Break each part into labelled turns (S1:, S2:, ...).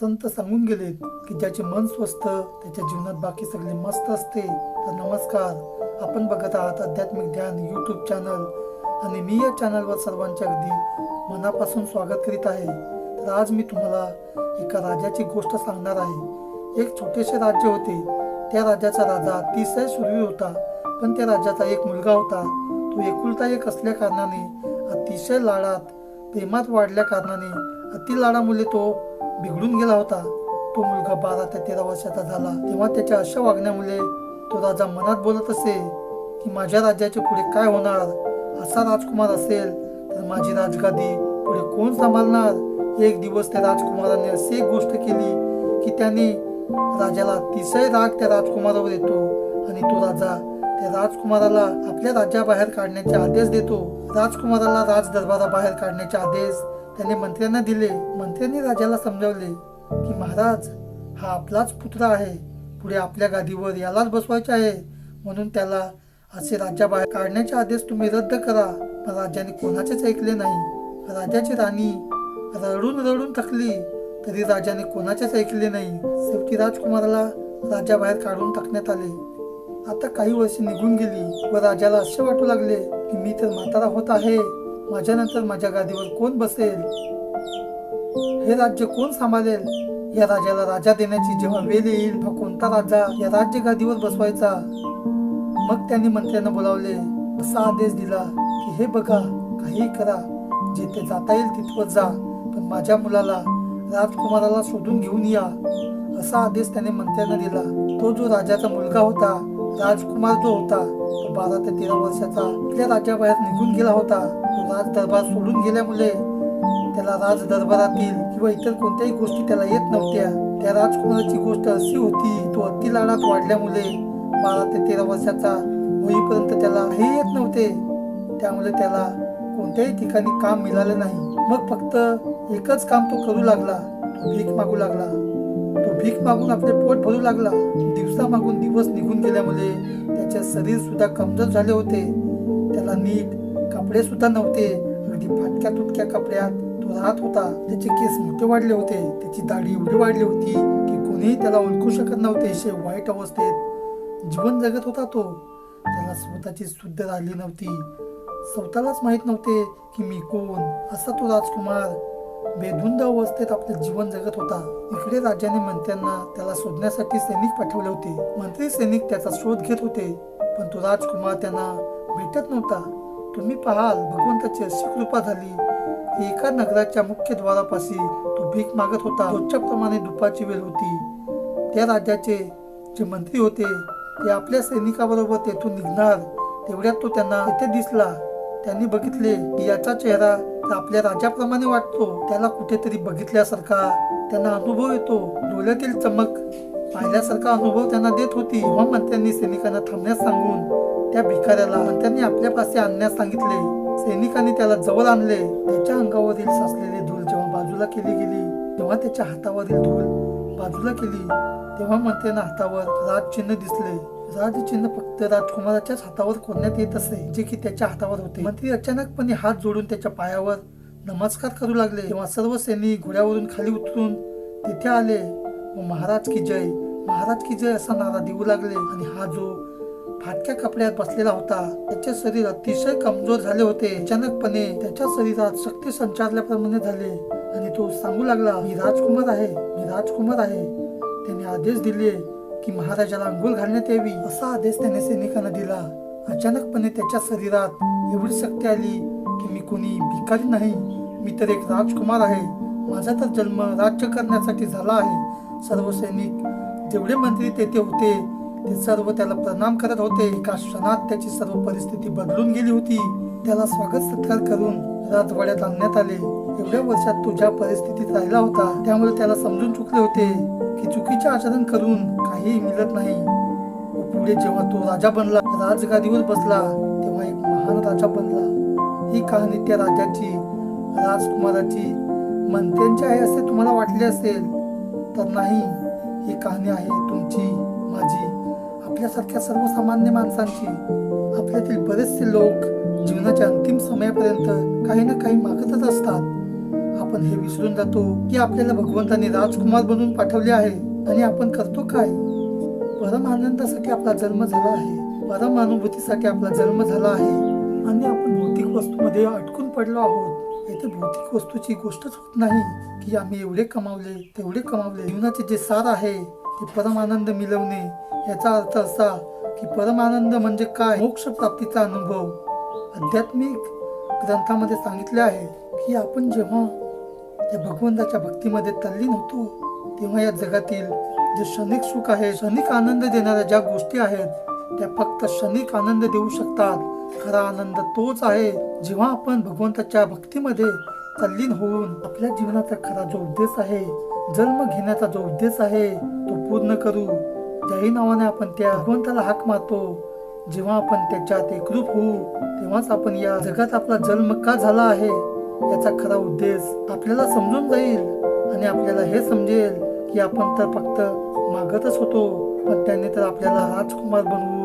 S1: संत सांगून गेलेत की ज्याचे मन स्वस्थ त्याच्या जीवनात बाकी सगळे मस्त असते. तर नमस्कार. आपण बघत आहात आध्यात्मिक ध्यान यूट्यूब चॅनल आणि मी या चॅनलवर सर्वांचे अगदी मनापासून स्वागत करीत आहे. तर आज मी तुम्हाला एका राजाची गोष्ट सांगणार आहे. एक छोटेसे राज्य होते. त्या राज्याचा राजा अतिशय सुरवी होता पण त्या राजाचा एक मुलगा होता. तो एकुलता एक असल्या कारणाने अतिशय लाडात प्रेमात वाढल्या कारणाने अति लाडामुळे तो बिघडून गेला होता. तो मुलगा बारा ते तेरा वर्षाचा झाला. तेव्हा त्याच्या अशा वागण्यामुळे तो राजा मनात बोलत असे की माझ्या राज्याचे पुढे काय होणार? असा राजकुमार असेल तर माझी राजगादी पुढे कोण सांभाळणार? एक दिवस त्या राजकुमाराने अशी एक गोष्ट केली की त्याने राजाला अतिशय राग त्या राजकुमारावर येतो आणि तो राजा त्या राजकुमाराला आपल्या राज्याबाहेर काढण्याचे आदेश देतो. राजकुमाराला राज दरबाराबाहेर काढण्याचे आदेश त्याने मंत्र्यांना दिले. मंत्र्यांनी राजाला समजावले की महाराज हा आपलाच पुत्र आहे. पुढे आपल्या गादीवर यालाच बसवायचे आहे. म्हणून त्याला असे राज्याबाहेर काढण्याचे आदेश तुम्ही रद्द करा. पण राजाने कोणाचेच ऐकले नाही. राजाची राणी रडून रडून थकली. तरी राजाने कोणाचेच ऐकले नाही. शेवटी राजकुमाराला राजाबाहेर काढून टाकण्यात आले. आता काही वर्ष निघून गेली व राजाला असे वाटू लागले की मी तर म्हातारा होत आहे. माझ्यानंतर माझ्या गादीवर कोण बसेल? हे राज्य कोण सांभाळेल? या राजाला राजा देण्याची जेव्हा वेळ येईल मग कोणता राजा या राज्य गादीवर बसवायचा. मग त्यांनी मंत्र्यांना बोलावले असा आदेश दिला की हे बघा काही करा. जेथे जाता येईल तिथवर जा. पण माझ्या मुलाला राजकुमाराला शोधून घेऊन या. असा आदेश त्याने मंत्र्यांना दिला. तो जो राजाचा मुलगा होता राजकुमार जो होता तो बारा ते तेरा वर्षाचा आपल्या राज्याबाहेर निघून गेला होता. तो राज दरबार सोडून गेल्यामुळे त्याला राज दरबारातील किंवा इतर कोणत्याही गोष्टी त्याला येत नव्हत्या. त्या राजकुमाराची गोष्ट अशी होती तो अतिलाडात वाढल्यामुळे बारा ते तेरा वर्षाचा होईपर्यंत त्याला हे येत नव्हते. त्यामुळे त्याला कोणत्याही ठिकाणी काम मिळालं नाही. मग फक्त एकच काम तो करू लागला तो भीक मागू लागला. तो भीक मागून आपले पोट भरू लागला. दिवसा मागून दिवस निघून गेल्यामुळे त्याचे शरीर सुद्धा कमजोर झाले होते. त्याला नीट कपडे सुद्धा नव्हते. अगदी फाटक्या तुटक्या कपड्यात तो राहत होता. त्याचे केस मोठे वाढले होते. त्याची दाढी एवढी वाढली होती की कोणीही त्याला ओळखू शकत नव्हते. असे वाईट अवस्थेत जीवन जगत होता तो. त्याला स्वतःची शुद्ध राहिली नव्हती. स्वतःलाच माहीत नव्हते की मी कोण? असा तो राजकुमार बेधुंद अवस्थेत आपले जीवन जगत होता. इकडे राजाने मंत्र्यांना त्याला शोधण्यासाठी सैनिक पाठवले होते. मंत्री सैनिक त्याचा शोध घेत होते. पण तो राजकुमार त्यांना भेटत नव्हता. तुम्ही पाहाल भगवंताची अशी कृपा झाली. की एका नगराच्या मुख्य द्वारापाशी तो भीक मागत होता. रोजच्याप्रमाणे दुपारची वेळ होती. त्या राज्याचे जे मंत्री होते ते आपल्या सैनिकाबरोबर तेथून निघणार तेवढ्यात तो त्यांना इथे दिसला. त्यांनी बघितले की याचा चेहरा आपल्या राजाप्रमाणे वाटतो. त्याला कुठेतरी बघितल्यासारखा त्यांना अनुभव येतो. डोळ्यातील चमक पाहिल्यासारखा अनुभव त्यांना देत होती. तेव्हा मंत्र्यांनी सैनिकांना थांबण्यास सांगून त्या भिकाऱ्याला मंत्र्यांनी आपल्यापाशी आणण्यास सांगितले. सैनिकांनी त्याला जवळ आणले. त्याच्या अंगावरील साचलेली धूळ जेव्हा बाजूला केली गेली तेव्हा त्याच्या हातावरील धूळ बाजूला केली. तेव्हा मंत्र्यांना हातावर राजचिन्ह दिसले. राजचिन्ह फक्त राजकुमाराच्याच हातावर कोरण्यात येत असे जे की त्याच्या हातावर होते. मंत्री अचानकपणे हात जोडून त्याच्या पायावर नमस्कार करू लागले. तेव्हा सर्व सैनिक घोड्यावरून खाली उतरून तिथे आले. व महाराज की जय महाराज की जय असा नारा देऊ लागले. आणि हा जो फाटक्या कपड्यात बसलेला होता त्याचे शरीर अतिशय कमजोर झाले होते. अचानकपणे त्याच्या शरीरात शक्ती संचारल्याप्रमाणे झाले. आणि तो सांगू लागला मी राजकुमार आहे मी राजकुमार आहे. त्याने आदेश दिले. की महाराजाला अंघोळ घालण्यात यावी असा आदेश त्याने सैनिकांना दिला. अचानकपणे त्याच्या शरीरात एवढी शक्ती आली की मी कोणी भिकारी नाही. मी तर एक राजकुमार आहे. माझा तर जन्म राज्य करण्यासाठी झाला आहे. सर्व सैनिक जेवढे मंत्री तेथे होते ते सर्व त्याला प्रणाम करत होते. एका क्षणात त्याची सर्व परिस्थिती बदलून गेली होती. त्याला स्वागत सत्कार करून राजवाड्यात आणण्यात आले. एवढ्या वर्षात तो ज्या परिस्थितीत राहिला होता त्यामुळे त्याला समजून चुकले होते. की चुकीचे आचरण करून काहीही मिळत नाही. व पुढे जेव्हा तो राजा बनला राजगादीवर बसला तेव्हा एक महान राजा बनला. ही कहाणी त्या राजाची राजकुमाराची मंत्र्यांची आहे असे तुम्हाला वाटले असेल तर नाही. ही कहाणी आहे तुमची माझी आपल्यासारख्या सर्वसामान्य माणसांची. आपल्यातील बरेचसे लोक जीवनाच्या अंतिम समयापर्यंत काही ना काही मागतच असतात. आपण हे विसरून जातो की आपल्याला भगवंताने राजकुमार बनवून पाठवले आहे आणि आपण करतो काय? परम आनंदासाठी आपला जन्म झाला आहे. परम अनुभूतीसाठी आपला जन्म झाला आहे. आणि आपण भौतिक वस्तूमध्ये अटकून पडलो आहोत. येथे भौतिक वस्तूची गोष्टच होत नाही की आम्ही एवढे कमावले तेवढे कमावले. जीवनाचे जे सार आहे ते परम आनंद मिळवणे याचा अर्थ असा की परम आनंद म्हणजे काय? मोक्ष प्राप्तीचा अनुभव. आध्यात्मिक ग्रंथामध्ये सांगितले आहे की आपण जेव्हा त्या भगवंताच्या भक्तीमध्ये तल्लीन होतो. तेव्हा या जगातील जे क्षणिक सुख आहे क्षणिक आनंद देणाऱ्या ज्या गोष्टी आहेत त्या फक्त क्षणिक आनंद देऊ शकतात. खरा आनंद तोच आहे जेव्हा आपण भगवंताच्या भक्तीमध्ये तल्लीन होऊन आपल्या जीवनाचा खरा जो उद्देश आहे जन्म घेण्याचा जो उद्देश आहे तो पूर्ण करू. त्याही नावाने आपण त्या भगवंताला हाक मारतो. जेव्हा आपण त्याच्यात एकरूप होऊ तेव्हाच आपण या जगात आपला जन्म का झाला आहे याचा खरा उद्देश आपल्याला समजून जाईल आणि आपल्याला हे समजेल की आपण तर फक्त मागतच होतो पण त्याने तर आपल्याला राजकुमार बनवून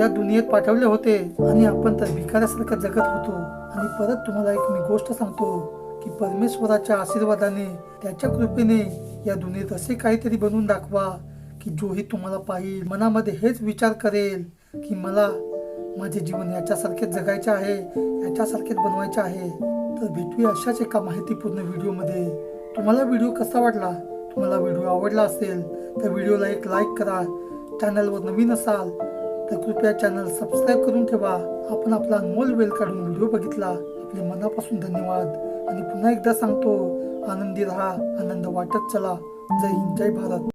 S1: या दुनियेत पाठवले होते आणि आपण तर भिकाऱ्यासारखं जगत होतो. आणि परत तुम्हाला एक मी गोष्ट सांगतो की परमेश्वराच्या आशीर्वादाने त्याच्या कृपेने या दुनियेत असे काहीतरी बनवून दाखवा की जोही तुम्हाला पाहिल. मनामध्ये हेच विचार करेल की मला माझे जीवन याच्यासारखेच जगायचे आहे याच्यासारखेच बनवायचे आहे. तर भेटूया अशाच एका माहितीपूर्ण व्हिडिओमध्ये. तुम्हाला व्हिडिओ कसा वाटला? तुम्हाला व्हिडिओ आवडला असेल तर व्हिडिओला एक लाईक करा. चॅनलवर नवीन असाल तर कृपया चॅनल सबस्क्राईब करून ठेवा. आपण आपला अनमोल वेळ काढून व्हिडिओ बघितला. आपले मनापासून धन्यवाद. आणि पुन्हा एकदा सांगतो आनंदी राहा आनंद वाटत चला. जय हिंद जय भारत.